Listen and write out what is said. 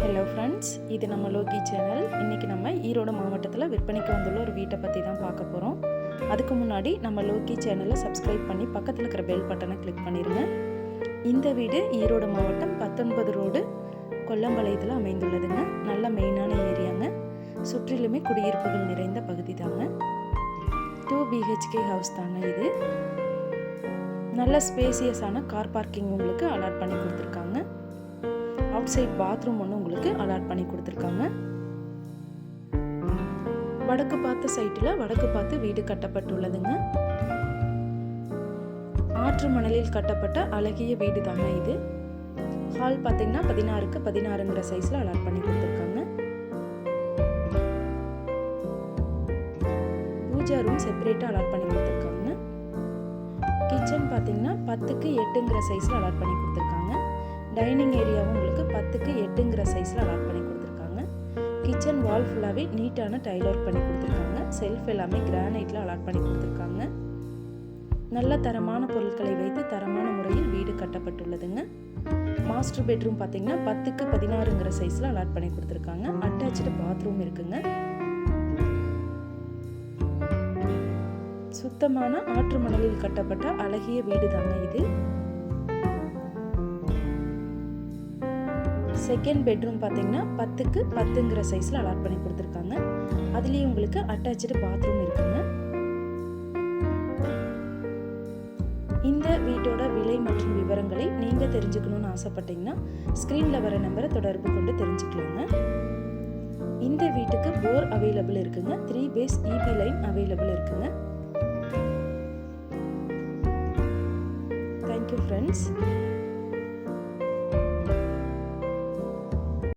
Hello friends இது நம்ம Loki channel இன்றைக்கி நம்ம ஈரோடு மாவட்டத்தில் விற்பனைக்கு வந்துள்ள ஒரு வீட்டை பற்றி தான் பார்க்க போகிறோம் அதுக்கு முன்னாடி நம்ம லோகி சேனலை சப்ஸ்கிரைப் பண்ணி பக்கத்தில் இருக்கிற பெல் பட்டனை கிளிக் பண்ணிடுங்க இந்த வீடு ஈரோடு மாவட்டம் பத்தொன்பது ரோடு கொல்லம்பாளையத்தில் அமைந்துள்ளதுங்க. நல்ல மெயினான ஏரியாங்க. சுற்றிலுமே குடியிருப்புகள் நிறைந்த பகுதி தாங்க டூ பிஹெச்கே ஹவுஸ் தாங்க இது. நல்ல ஸ்பேசியஸான கார் பார்க்கிங் உங்களுக்கு அலாட் பண்ணி கொடுத்துருக்காங்க. அவுட் சைட் பாத்ரூம் ஒன்று உங்களுக்கு அலாட் பண்ணி கொடுத்துருக்காங்க. வடக்கு பார்த்த சைட்டில் வடக்கு பார்த்து வீடு கட்டப்பட்டுள்ளதுங்க. ஆற்று மணலில் கட்டப்பட்ட அழகிய வீடு தாங்க இது. ஹால் பார்த்தீங்கன்னா பதினாறுக்கு பதினாறுங்கிற சைஸில் அலாட் பண்ணி கொடுத்துருக்காங்க. பூஜா ரூம் செப்பரேட்டாக அலாட் பண்ணி கொடுத்துருக்காங்க. கிச்சன் பார்த்தீங்கன்னா பத்துக்கு எட்டுங்கிற சைஸில் அலாட் பண்ணி கொடுத்துருக்காங்க. டைனிங் ஏரியாவும் உங்களுக்கு பத்துக்கு எட்டுங்கிற சைஸில் அலாட் பண்ணி கொடுத்துருக்காங்க. கிச்சன் வால் ஃபுல்லாகவே நீட்டான டைல் ஒர்க் பண்ணி கொடுத்துருக்காங்க. செல்ஃப் எல்லாமே கிரானைட்டில் அலாட் பண்ணி கொடுத்துருக்காங்க. நல்ல தரமான பொருட்களை வைத்து தரமான முறையில் வீடு கட்டப்பட்டுள்ளதுங்க. மாஸ்டர் பெட்ரூம் பார்த்தீங்கன்னா பத்துக்கு பதினாறுங்கிற சைஸில் அலாட் பண்ணி கொடுத்துருக்காங்க. அட்டாச்சு பாத்ரூம் இருக்குங்க. சுத்தமான ஆற்று மணலில் கட்டப்பட்ட அழகிய வீடு தாங்க இது. செகண்ட் பெட்ரூம் பார்த்தீங்கன்னா பத்துக்கு பத்துங்கிற சைஸில் அலாட் பண்ணி கொடுத்துருக்காங்க. அதுலேயும் உங்களுக்கு அட்டாச்சு பாத்ரூம் இருக்குங்க. இந்த வீட்டோட விலை மற்றும் விவரங்களை நீங்கள் தெரிஞ்சுக்கணும்னு ஆசைப்பட்டீங்கன்னா ஸ்க்ரீனில் வர நம்பரை தொடர்பு கொண்டு தெரிஞ்சுக்கலாங்க. இந்த வீட்டுக்கு போர் அவைலபிள் இருக்குங்க. Three phase EB line available இருக்குங்க. Thank you friends